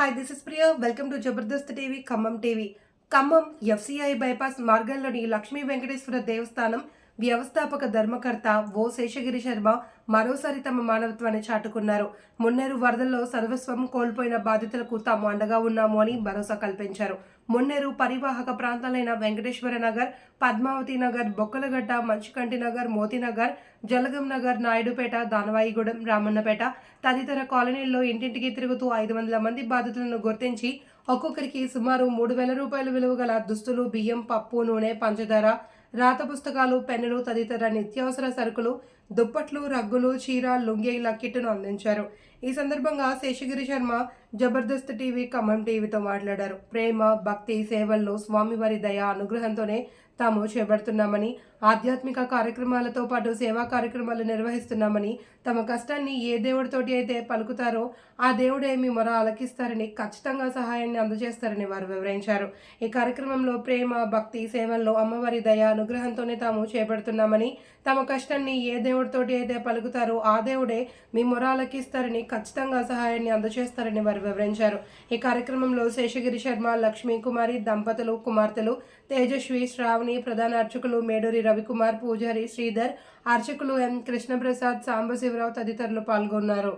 Hi this is Priya welcome to Jabardasth TV Khammam TV Khammam FCI bypass మార్గంలోని Lakshmi Venkateswara దేవస్థానం వ్యవస్థాపక ధర్మకర్త ఓ శేషగిరి శర్మ మరోసారి తమ మానవత్వాన్ని చాటుకున్నారు. మున్నేరు వరదల్లో సర్వస్వం కోల్పోయిన బాధితులకు తాము అండగా ఉన్నాము అని భరోసా కల్పించారు. మున్నేరు పరివాహక ప్రాంతాలైన వెంకటేశ్వర నగర్ పద్మావతి నగర్ బొక్కలగడ్డ మంచుకంటి నగర్ మోతీనగర్ జలగం నగర్ నాయుడుపేట దానవాయిగూడెం రామన్నపేట తదితర కాలనీల్లో ఇంటింటికి తిరుగుతూ ఐదు వందల మంది బాధితులను గుర్తించి ఒక్కొక్కరికి సుమారు మూడు వేల రూపాయల విలువ గల దుస్తులు బియ్యం పప్పు నూనె పంచదార రాత పుస్తకాలు పెన్నులు తదితర నిత్యావసర సరుకులు దుప్పట్లు రగ్గులు చీర లుంగీల కిట్టును అందించారు. ఈ సందర్భంగా శేషగిరి శర్మ జబర్దస్త్ టీవీ ఖమ్మం టీవీతో మాట్లాడారు. ప్రేమ భక్తి సేవల్లో స్వామివారి దయ అనుగ్రహంతోనే తాము చేపడుతున్నామని ఆధ్యాత్మిక కార్యక్రమాలతో పాటు సేవా కార్యక్రమాలు నిర్వహిస్తున్నామని తమ కష్టాన్ని ఏ దేవుడితోటి అయితే పలుకుతారో ఆ దేవుడే మీ మొర ఆలకిస్తారని ఖచ్చితంగా సహాయాన్ని అందజేస్తారని వారు వివరించారు. ఈ కార్యక్రమంలో ప్రేమ భక్తి సేవల్లో అమ్మవారి దయ అనుగ్రహంతోనే తాము చేపడుతున్నామని తమ కష్టాన్ని ఏ దేవుడితోటి అయితే పలుకుతారో. ఆ దేవుడే మీ మొర ఆలకిస్తారని ఖచ్చితంగా సహాయాన్ని అందజేస్తారని వారు వివరించారు. ఈ కార్యక్రమంలో శేషగిరి శర్మ లక్ష్మీ కుమారి దంపతులు కుమార్తెలు తేజస్వి శ్రావణి ప్రధాన అర్చకులు మేడూరి రవికుమార్ పూజారి శ్రీధర్ అర్చకులు ఎం కృష్ణప్రసాద్ సాంబశివరావు తదితరులు పాల్గొన్నారు.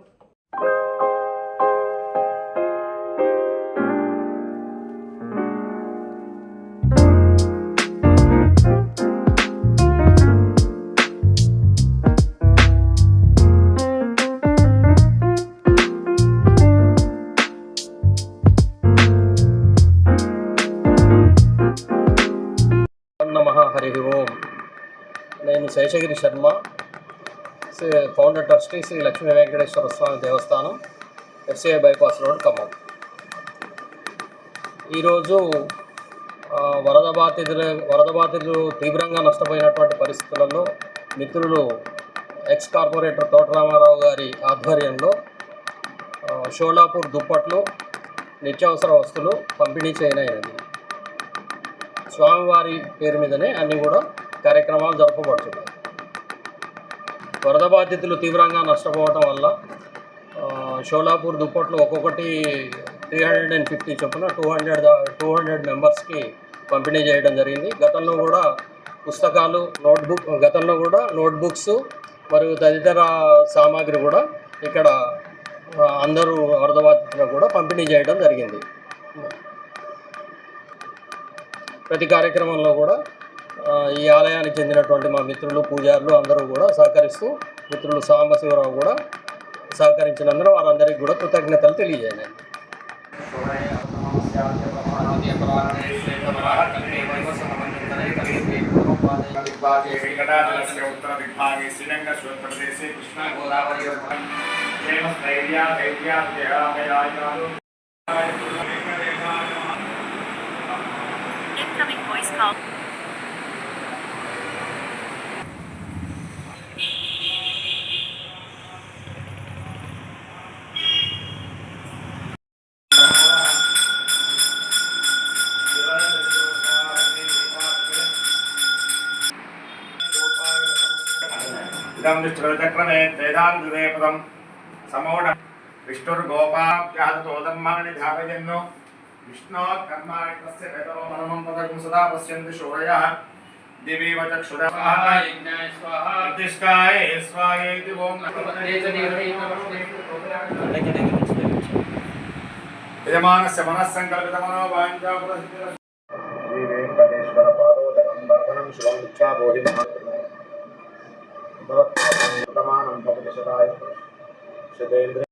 Seshagiri Sharma Shri- founder trustee Shri Lakshmi Venkateswara Swamy Devasthanam FCI bypass road Khammam. ఈరోజు వరద బాధితులు వరద బాధితులు తీవ్రంగా నష్టపోయినటువంటి పరిస్థితులలో మిత్రులు ఎక్స్ కార్పొరేటర్ తోటరామారావు గారి ఆధ్వర్యంలో షోలాపూర్ దుప్పట్లు నిత్యావసర వస్తువులు పంపిణీ చేయనైనది. స్వామివారి పేరు మీదనే అన్నీ కూడా కార్యక్రమాలు జరపబడుతున్నాయి. వరద బాధితులు తీవ్రంగా నష్టపోవటం వల్ల షోలాపూర్ దుప్పట్లు ఒక్కొక్కటి త్రీ హండ్రెడ్ అండ్ ఫిఫ్టీ చొప్పున టూ హండ్రెడ్ టూ హండ్రెడ్ మెంబర్స్కి పంపిణీ చేయడం జరిగింది. గతంలో కూడా పుస్తకాలు నోట్బుక్ గతంలో కూడా నోట్బుక్స్ మరియు తదితర సామాగ్రి కూడా ఇక్కడ అందరూ వరద బాధితులకు కూడా పంపిణీ చేయడం జరిగింది. ప్రతి కార్యక్రమంలో కూడా ఈ ఆలయానికి చెందినటువంటి మా మిత్రులు పూజారులు అందరూ కూడా సహకరిస్తూ మిత్రులు సాంబశివరావు కూడా సహకరించినందున వారందరికీ కూడా కృతజ్ఞతలు తెలియజేయండి Incoming voice call. ఇదం విష్ణుచక్రమే వేదాంగుదే పదం సమోఢ విష్ణుర్గోపాభ్యాహతోదమ్మాని ధారయన్ను విష్ణో కర్మాణస్య వేదవో మనమం పదకం సదా పశ్యంతి శూరయ దివీవ చక్షుర స్వాహాయ మహాత్మ भवत्प्रमाणं भवति शताय शतेन्द्र